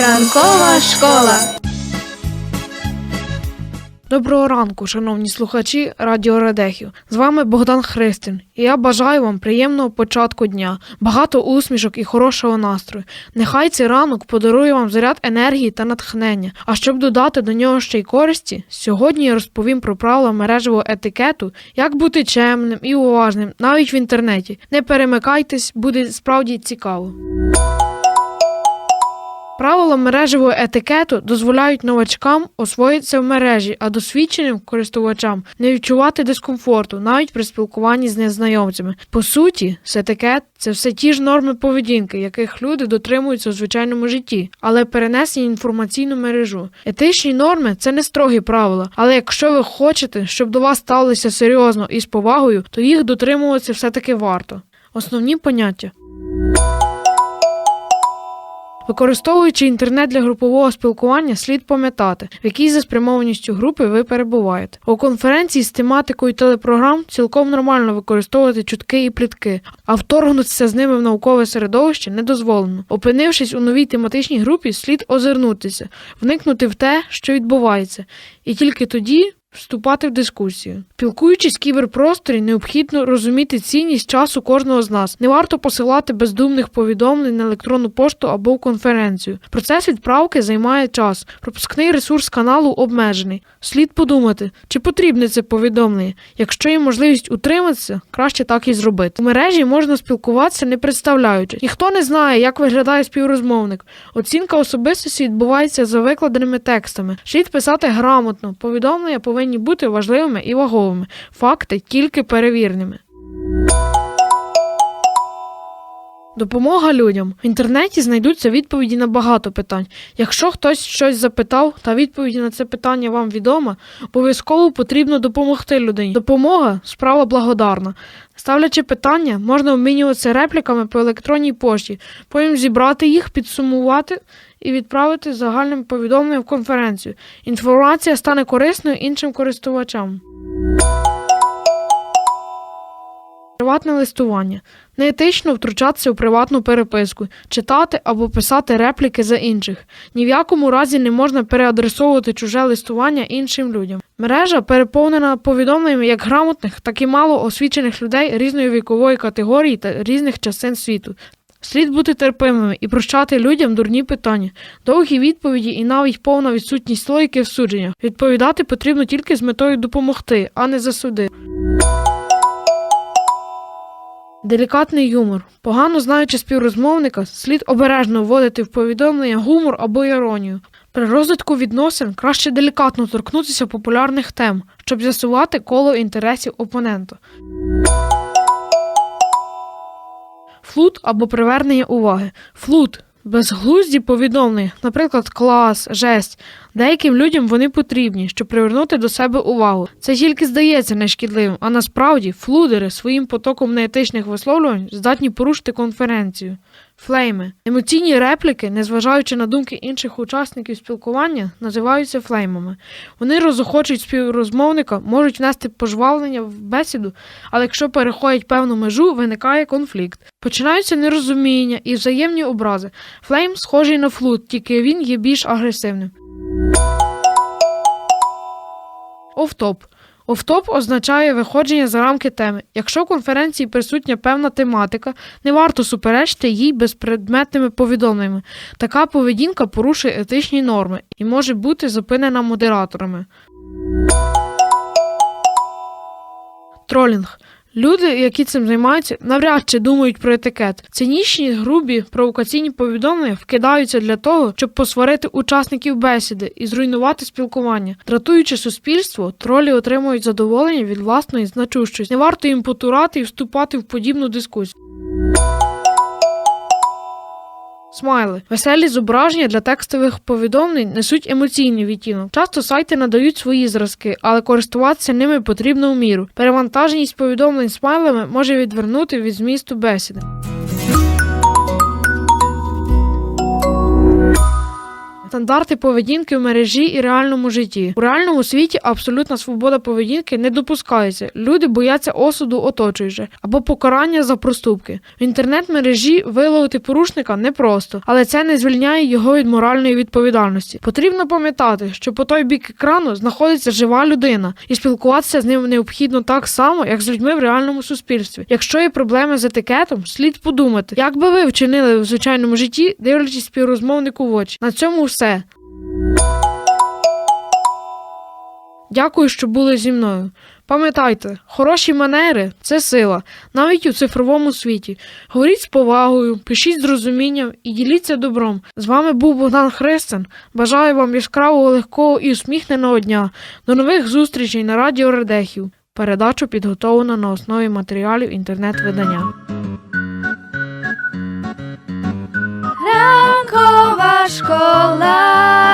Ранкова школа. Доброго ранку, шановні слухачі Радіо Радехів. З вами Богдан Христин, і я бажаю вам приємного початку дня, багато усмішок і хорошого настрою. Нехай цей ранок подарує вам заряд енергії та натхнення. А щоб додати до нього ще й користі, сьогодні я розповім про правила мережевого етикету, як бути чемним і уважним, навіть в інтернеті. Не перемикайтесь, буде справді цікаво. Правила мережевого етикету дозволяють новачкам освоїтися в мережі, а досвідченим користувачам не відчувати дискомфорту навіть при спілкуванні з незнайомцями. По суті, з етикет це все ті ж норми поведінки, яких люди дотримуються у звичайному житті, але перенесені інформаційну мережу. Етичні норми це не строгі правила, але якщо ви хочете, щоб до вас ставилися серйозно і з повагою, то їх дотримуватися все-таки варто. Основні поняття. Використовуючи інтернет для групового спілкування, слід пам'ятати, в якій за спрямованістю групи ви перебуваєте. У конференції з тематикою телепрограм цілком нормально використовувати чутки і плітки, а вторгнутися з ними в наукове середовище не дозволено. Опинившись у новій тематичній групі, слід озирнутися, вникнути в те, що відбувається, і тільки тоді. Вступати в дискусію, спілкуючись в кіберпросторі, необхідно розуміти цінність часу кожного з нас. Не варто посилати бездумних повідомлень на електронну пошту або конференцію. Процес відправки займає час. Пропускний ресурс каналу обмежений. Слід подумати, чи потрібне це повідомлення. Якщо є можливість утриматися, краще так і зробити. У мережі можна спілкуватися, не представляючи. Ніхто не знає, як виглядає співрозмовник. Оцінка особистості відбувається за викладеними текстами. Слід писати грамотно. Повідомлення повинні бути важливими і ваговими. Факти тільки перевірними. Допомога людям. В інтернеті знайдуться відповіді на багато питань. Якщо хтось щось запитав та відповіді на це питання вам відома, обов'язково потрібно допомогти людині. Допомога справа благодарна. Ставлячи питання, можна обмінюватися репліками по електронній пошті, потім зібрати їх, підсумувати і відправити загальним повідомленням в конференцію. Інформація стане корисною іншим користувачам. Приватне листування. Неетично втручатися у приватну переписку, читати або писати репліки за інших. Ні в якому разі не можна переадресовувати чуже листування іншим людям. Мережа переповнена повідомленнями як грамотних, так і мало освічених людей різної вікової категорії та різних частин світу. Слід бути терпимими і прощати людям дурні питання, довгі відповіді і навіть повна відсутність логіки в судженнях. Відповідати потрібно тільки з метою допомогти, а не засудити. Делікатний юмор. Погано знаючи співрозмовника, слід обережно вводити в повідомлення гумор або іронію. При розвитку відносин краще делікатно торкнутися популярних тем, щоб з'ясувати коло інтересів опонента. Флут або привернення уваги. Флут безглузді повідомлення, наприклад, клас, жесть. Деяким людям вони потрібні, щоб привернути до себе увагу. Це тільки здається нешкідливим, а насправді флудери своїм потоком неетичних висловлювань здатні порушити конференцію. Флейми. Емоційні репліки, незважаючи на думки інших учасників спілкування, називаються флеймами. Вони розохочують співрозмовника, можуть внести пожвавлення в бесіду, але якщо переходять певну межу, виникає конфлікт. Починаються нерозуміння і взаємні образи. Флейм схожий на флут, тільки він є більш агресивним. Офтоп. Офтоп означає виходження за рамки теми. Якщо в конференції присутня певна тематика, не варто суперечити їй безпредметними повідомленнями. Така поведінка порушує етичні норми і може бути зупинена модераторами. Тролінг. Люди, які цим займаються, навряд чи думають про етикет. Цинічні, грубі, провокаційні повідомлення вкидаються для того, щоб посварити учасників бесіди і зруйнувати спілкування. Дратуючи суспільство, тролі отримують задоволення від власної значущості. Не варто їм потурати і вступати в подібну дискусію. Смайли. Веселі зображення для текстових повідомлень несуть емоційний відтінок. Часто сайти надають свої зразки, але користуватися ними потрібно в міру. Перевантаженість повідомлень смайлами може відвернути від змісту бесіди. Стандарти поведінки в мережі і реальному житті. У реальному світі абсолютна свобода поведінки не допускається. Люди бояться осуду оточуючих або покарання за проступки. В інтернет-мережі виловити порушника непросто, але це не звільняє його від моральної відповідальності. Потрібно пам'ятати, що по той бік екрану знаходиться жива людина, і спілкуватися з ним необхідно так само, як з людьми в реальному суспільстві. Якщо є проблеми з етикетом, слід подумати, як би ви вчинили в звичайному житті, дивлячись співрозмовнику в очі. На цьому все. Дякую, що були зі мною. Пам'ятайте, хороші манери це сила, навіть у цифровому світі. Говоріть з повагою, пишіть з розумінням і діліться добром. З вами був Богдан Христин. Бажаю вам яскравого, легкого і усміхненого дня. До нових зустрічей на радіо Редехів. Передачу підготовлено на основі матеріалів інтернет-видання. Школа.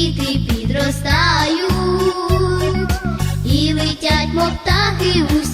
Діти підростають і летять, мов птахи у